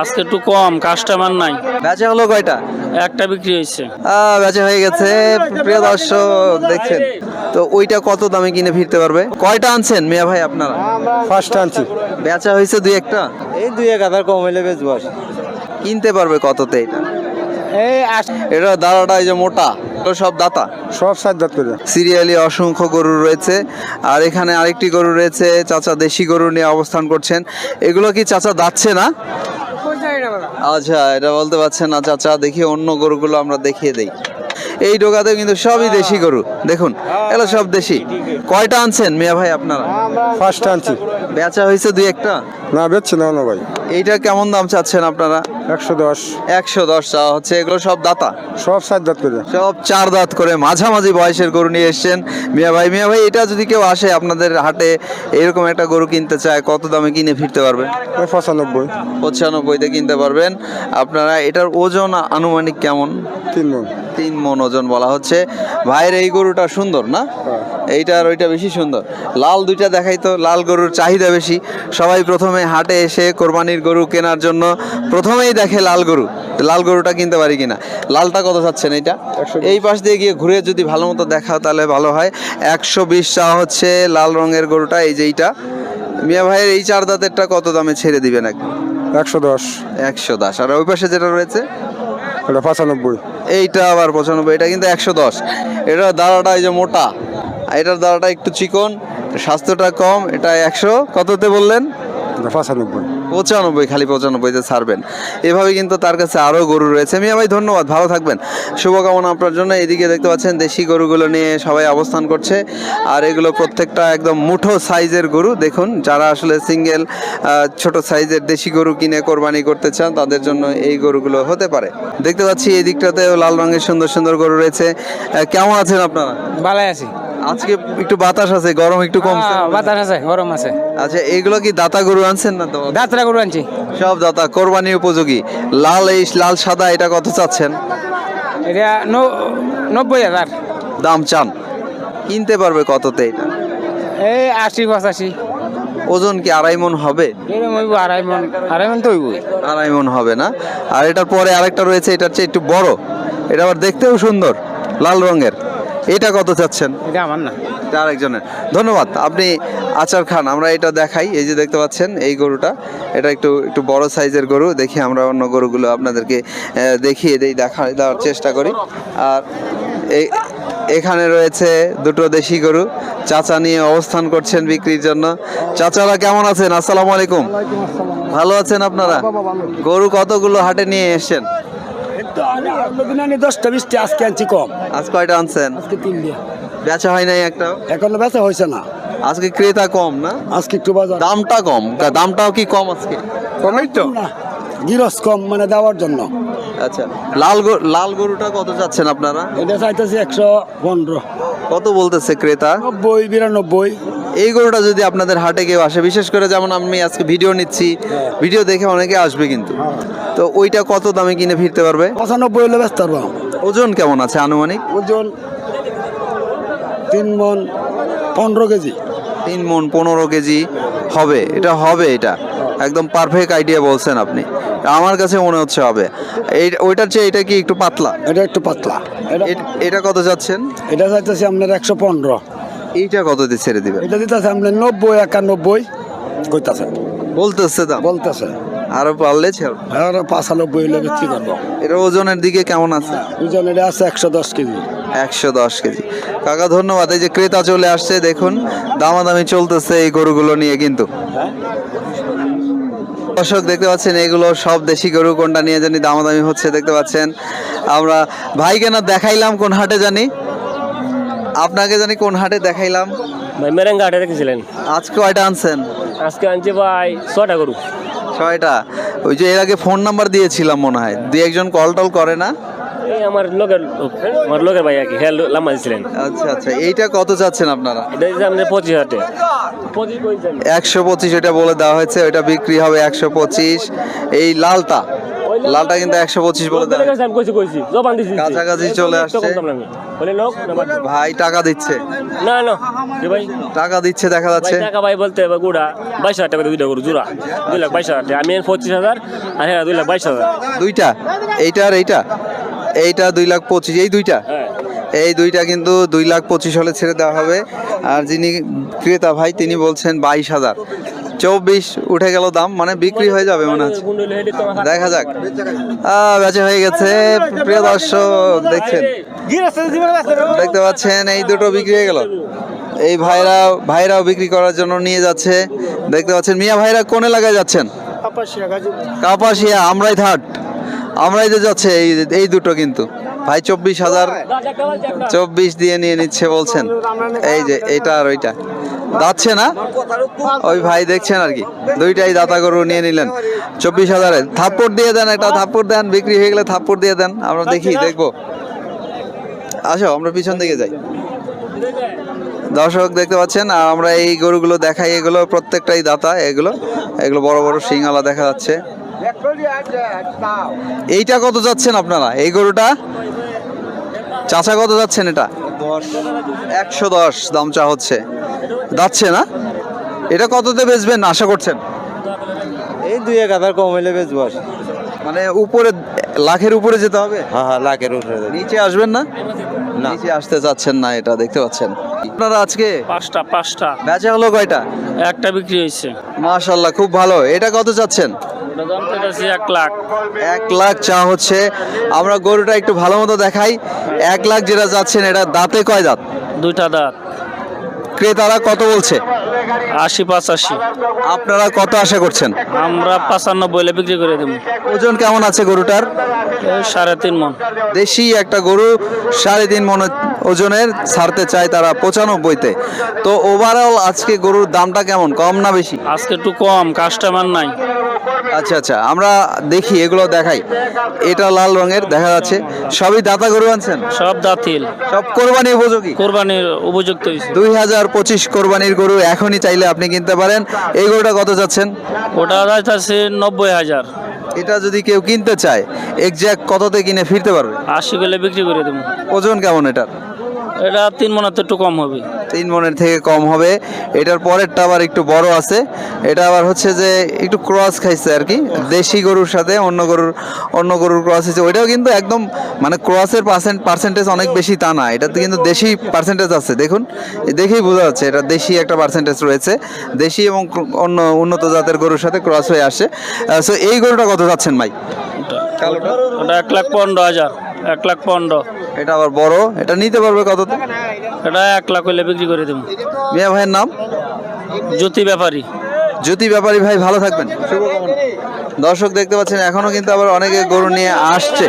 আজকে একটু কম কাস্টমার নাই। বেচা হলো কয়টা? একটা বিক্রি হয়েছে। বেচা হয়ে গেছে। প্রিয় দর্শক দেখছেন। তো ওইটা কত দামে কিনে ফিরতে পারবে? কয়টা আনছেন মিয়া ভাই আপনারা? ফার্স্ট আনছি। বেচা হয়েছে দুই একটা? এই দুই এক হাজার কম হইলে বেচবো আর। কিনতে পারবে কততে এটা? এই এটা দাঁড়াটা এই যে মোটা। এগুলো সব দাতা? সব সাত দাঁত করে। সিরিয়ালি অসংখ্য গরু রয়েছে। আর এখানে আরেকটি গরু রয়েছে। চাচা দেশি গরু নিয়ে অবস্থান করছেন। এগুলো কি চাচা যাচ্ছে না? আচ্ছা এটা বলতে পারছেন না চাচা দেখি অন্য গরুগুলো আমরা দেখিয়ে দেই। এই ডোকাতে কিন্তু সবই দেশি গরু দেখুন এগুলো সব দেশি। কয়টা আনছেন মিয়া ভাই আপনারা? ফার্স্ট আনছি। বেচা হয়েছে দুই একটা? না বেচছি না ভাই। এইটা কেমন দাম চাচ্ছেন আপনারা? একশো দশ। একশো দশ চাওয়া হচ্ছে এগুলো সব দাতা? সব সাত দাঁত করে। সব চার দাঁত করে মাঝামাঝি বয়সের গরু নিয়ে এসছেন। মিয়া ভাই মিয়া ভাই এটা যদি কেউ আসে আপনাদের হাটে এরকম একটা গরু কিনতে চায় কত দামে কিনে ফিরতে পারবে? পঁচানব্বই। পঁচানব্বইতে কিনতে পারবেন। আপনারা এটার ওজন আনুমানিক কেমন? তিন মন। তিন মন ওজন বলা হচ্ছে। ভাইয়ের এই গরুটা সুন্দর না? এইটা আর ওইটা বেশি সুন্দর। লাল দুইটা দেখাই তো লাল গরুর চাহিদা বেশি। সবাই প্রথমে হাটে এসে কোরবানির গরু কেনার জন্য প্রথমেই দেখে লাল গরু লাল গরুটা কিনতে পারি কিনা। লালটা কত চাচ্ছেন এইটা? এই পাশ দিয়ে গিয়ে ঘুরে যদি ভালো মতো দেখাও তাহলে ভালো হয়। একশো বিশ চা হচ্ছে লাল রঙের গরুটা এই যে এইটা। মিয়া ভাইয়ের এই চার দাঁতেরটা কত দামে ছেড়ে দিবেন একদম? একশো দশ। একশো দশ। আর ওই পাশে যেটা রয়েছে? এটা পঁচানব্বই। এইটা আবার পঁচানব্বই এটা কিন্তু একশো দশ। এটার দাঁড়াটা এই যে মোটা। এটার দাঁড়াটা একটু চিকন স্বাস্থ্যটা কম এটা একশো। কততে বললেন? পঁচানব্বই। পঁচানব্বই খালি পঁচানব্বইতে ছাড়বেন। এভাবে কিন্তু তার কাছে আরও গরু রয়েছে। মিয়া ভাই ধন্যবাদ ভালো থাকবেন। শুভকামনা আপনার জন্য। এদিকে দেখতে পাচ্ছেন দেশি গরুগুলো নিয়ে সবাই অবস্থান করছে। আর এগুলো প্রত্যেকটা একদম মুঠো সাইজের গরু। দেখুন যারা আসলে সিঙ্গেল ছোট সাইজের দেশি গরু কিনে কোরবানি করতে চান তাদের জন্য এই গরুগুলো হতে পারে। দেখতে পাচ্ছি এই দিকটাতেও লাল রঙের সুন্দর সুন্দর গরু রয়েছে। কেমন আছেন আপনারা? ভালাই আছি। আজকে একটু বাতাস আছে গরম একটু হ্যাঁ, বাতাস আছে গরম আছে। আচ্ছা এইগুলো কি দাতা গরু আনছেন না তো যাত্রা গরু আনছি। সব দাতা কোরবানি উপযোগী। লাল এই লাল সাদা এটা কত চাচ্ছেন? এটা ন- নব্বই হাজার। দাম চান। কিনতে পারবে কততে এটা? এই আশি পঁচাশি। ওজন কি আড়াই মন হবে? আড়াই মন আড়াই মন তো আড়াই মন হবে না। আর এটার পরে আরেকটা রয়েছে এটার চেয়ে একটু বড়। এটা আবার দেখতেও সুন্দর লাল রঙের। এটা কত চাচ্ছেন? এটা আমার না। এটা আরেকজনের। ধন্যবাদ। আপনি আচার খান আমরা এটা দেখাই। এই যে দেখতে পাচ্ছেন এই গরুটা। এটা একটু একটু বড় সাইজের গরু। দেখি আমরা অন্য গরুগুলো আপনাদেরকে দেখিয়ে দেই দেখা দেওয়ার চেষ্টা করি। আর এই এখানে রয়েছে দুটো দেশি গরু। চাচা নিয়ে অবস্থান করছেন বিক্রির জন্য। চাচারা কেমন আছেন? আসসালামু আলাইকুম। ভালো আছেন আপনারা? গরু কতগুলো হাটে নিয়ে এসেছেন? দশটা বিশটা আজকে আনছি কম। আজ কয়টা আনছেন? আজকে তিন দিয়ে বেচা হয় নাই একটা এখনও বেচা হয়েছে না। আজকে ক্রেতা কম না? আজকে একটু বাজার। দামটা কম। দামটাও কি কম আজকে? কমেই তো। গিরস কম মানে দেওয়ার জন্য। আচ্ছা লাল গরু লাল গরুটা কত যাচ্ছেন আপনারা? এটা চাইতেছি একশো পনেরো। কত বলতেছে ক্রেতা? নব্বই বিরানব্বই। এই গরুটা যদি আপনাদের হাটে কেউ আসে বিশেষ করে যেমন আমি আজকে ভিডিও নিচ্ছি ভিডিও দেখে অনেকে আসবে কিন্তু। তো ওইটা কত দামে কিনে ফিরতে পারবে? পঁচানব্বই হলে ব্যস্ত পারব। ওজন কেমন আছে আনুমানিক? ওজন তিন মন পনেরো কেজি। তিন মন পনেরো কেজি হবে এটা হবে এটা। একদম পারফেক্ট আইডিয়া বলছেন আপনি। আমার কাছে মনে হচ্ছে হবে। এই ওইটার চেয়ে এটা কি একটু পাতলা? এটা একটু পাতলা। এটা এটা কত যাচ্ছেন? এটা চাইতেছি আপনার একশো পনেরো। এইটা কত দিয়ে ছেড়ে দিবেন? এটা দিতেছে আপনার নব্বই একানব্বই কইতাছে। বলতেছে দাম? বলতেছে। আরও পারলে ছেড়ো আর পাঁচানব্বই হলে বিক্রি করব। এটা ওজনের দিকে কেমন আছে? ওজন এটা আছে একশো দশ কেজি। একশো দশ কেজি। কাকা ধন্যবাদ। এই যে ক্রেতা চলে আসছে দেখুন দামাদামি চলতেছে এই গরুগুলো নিয়ে কিন্তু। দর্শক দেখতে পাচ্ছেন এগুলো সব দেশি গরু কোনটা নিয়ে জানি দামাদামি হচ্ছে দেখতে পাচ্ছেন। আমরা ভাই কেন দেখাইলাম কোন হাটে জানি? আপনাকে জানি কোন হাটে দেখাইলাম? ভাই মেরেঙ্গা হাটে রেখেছিলেন আজকে কয়টা আনছেন? আজকে আনছি ভাই ছটা গরু। ছয়টা? ওই যে এর আগে ফোন নাম্বার দিয়েছিলাম মনে হয়। দুই একজন কল টল করে না? এই আমার লোকের আমার লোকের ভাই আর কি হ্যাঁ লাম্বা দিয়েছিলেন। আচ্ছা আচ্ছা। এইটা কত চাচ্ছেন আপনারা? এটা দিয়েছে আমাদের পঁচিশ হাটে একশো পঁচিশ এটা বলে দেওয়া হয়েছে ওইটা বিক্রি হবে একশো পঁচিশ। এই লালটা? লালটা কিন্তু একশো পঁচিশ বলে দেয়। আমি কইছি কইছি। জবান দিছি। কাছাকাছি চলে আসছে। ভাই টাকা দিচ্ছে। না না। ভাই? টাকা দিচ্ছে দেখা যাচ্ছে। টাকা ভাই বলতে হবে গুড়া। বাইশ হাজার টাকা দুইটা গরু জোড়া। দুই লাখ বাইশ হাজার টাকা। আমি পঁচিশ হাজার আর হ্যাঁ দুই লাখ বাইশ হাজার। দুইটা? এইটা আর এইটা? এইটা দুই লাখ পঁচিশ এই দুইটা? হ্যাঁ। এই দুইটা কিন্তু দুই লাখ পঁচিশ হলে ছেড়ে দেওয়া হবে। আর যিনি ক্রেতা ভাই তিনি বলছেন বাইশ হাজার। চব্বিশ উঠে গেল দাম মানে বিক্রি হয়ে যাবে মনে হচ্ছে। দেখা যাক। বেচা হয়ে গেছে। প্রিয় দর্শক দেখছেন। দেখতে পাচ্ছেন এই দুটো বিক্রি হয়ে গেল। এই ভাইরা ভাইরাও বিক্রি করার জন্য নিয়ে যাচ্ছে। দেখতে পাচ্ছেন মিয়া ভাইরা কোন এলাকায় যাচ্ছেন? কাপাসিয়া আমরাই থাট আমরাই তো যাচ্ছে এই এই দুটো কিন্তু। ভাই চব্বিশ হাজার চব্বিশ দিয়ে নিয়ে নিচ্ছে বলছেন। এই যে এটা আর ওইটা। যাচ্ছে না? ওই ভাই দেখছেন আর কি। দুইটাই দাতা গরু নিয়ে নিলেন। চব্বিশ হাজারে। থাপ্পড় দিয়ে দেন একটা, থাপ্পড় দেন, বিক্রি হয়ে গেলে থাপ্পড় দিয়ে দেন। আমরা দেখি, দেখব। আসো, আমরা পিছন দিকে যাই। দর্শক দেখতে পাচ্ছেন, আর আমরা এই গরুগুলো দেখাই, এগুলো প্রত্যেকটাই দাতা, এগুলো এগুলো বড় বড় সিংওয়ালা দেখা যাচ্ছে। এইটা কত যাচ্ছেন আপনারা? এই গরুটা? চাচা কত যাচ্ছেন এটা? একশো দশ, দাম চা হচ্ছে। যাচ্ছে না? এটা কততে বেচবেন আশা করছেন? এই দুই এক হাজার কম হইলে বেচবো আর। মানে উপরে লাখের উপরে যেতে হবে? হ্যাঁ হ্যাঁ লাখের উপরে। নিচে আসবেন না? নিচে আসতে চাচ্ছেন না এটা দেখতে পাচ্ছেন। আপনারা আজকে পাঁচটা পাঁচটা। বেচা হলো কয়টা? একটা বিক্রি হয়েছে। মাশাল্লাহ খুব ভালো। এটা কত চাচ্ছেন এক লাখ। এক লাখ চা হচ্ছে। আমরা গরুটা একটু ভালো মতো দেখাই। এক লাখ যেটা যাচ্ছেন এটা দাঁতে কয় দাঁত? দুইটা দাঁত। ক্রেতারা কত বলছে? আশি পাঁচাশি। আপনারা কত আশা করছেন? আমরা পাঁচানব্বই হলে বিক্রি করে দেবো। ওজন কেমন আছে গরুটার? সাড়ে তিন মন। দেশি একটা গরু সাড়ে তিন মন ওজনের ছাড়তে চায় তারা পঁচানব্বইতে তো। ওভারঅল আজকে গরুর দামটা কেমন? কম না বেশি? আজকে একটু কম কাস্টমার নাই। আচ্ছা আচ্ছা আমরা দেখি এগুলো দেখাই। এটা লাল রঙের দেখা যাচ্ছে। সবই দাতা গরু আনছেন? সব দাঁতিল। সব কোরবানি উপযোগী? কোরবানির উপযুক্ত দুই হাজার পঁচিশ কোরবানির গরু এখনই চাইলে আপনি কিনতে পারেন। এই গরুটা কত যাচ্ছেন? ওটা যাইতেছে নব্বই হাজার। এটা যদি কেউ কিনতে চায় এক্সাক্ট কততে কিনে ফিরতে পারবে? আশি গেলে বিক্রি করে দেবো। ওজন কেমন এটার? এটা তিন মনের একটু কম হবে। তিন মনের থেকে কম হবে। এটার পরেরটা আবার একটু বড় আছে। এটা আবার হচ্ছে যে একটু ক্রস খাইছে আর কি। দেশি গরুর সাথে অন্য গরুর অন্য গরুর ক্রস হয়েছে ওইটাও কিন্তু একদম মানে ক্রসের পার্সেন্ট পার্সেন্টেজ অনেক বেশি তা না। এটাতে কিন্তু দেশি পার্সেন্টেজ আছে। দেখুন, দেখেই বোঝা যাচ্ছে এটা দেশি একটা পার্সেন্টেজ রয়েছে। দেশি এবং অন্য উন্নত জাতের গরুর সাথে ক্রস হয়ে আসে। সো এই গরুটা কত যাচ্ছেন ভাই? ওটা এক লাখ পনেরো হাজার। এক লাখ পনেরো। এটা আবার বড়। এটা নিতে পারবে কততে এটা এক লাখ হলে বিক্রি করে দেবো মিয়া ভাইয়ের নাম? জ্যোতি ব্যাপারী। জ্যোতি ব্যাপারী ভাই ভালো থাকবেন। দর্শক দেখতে পাচ্ছেন এখনও কিন্তু আবার অনেকে গরু নিয়ে আসছে।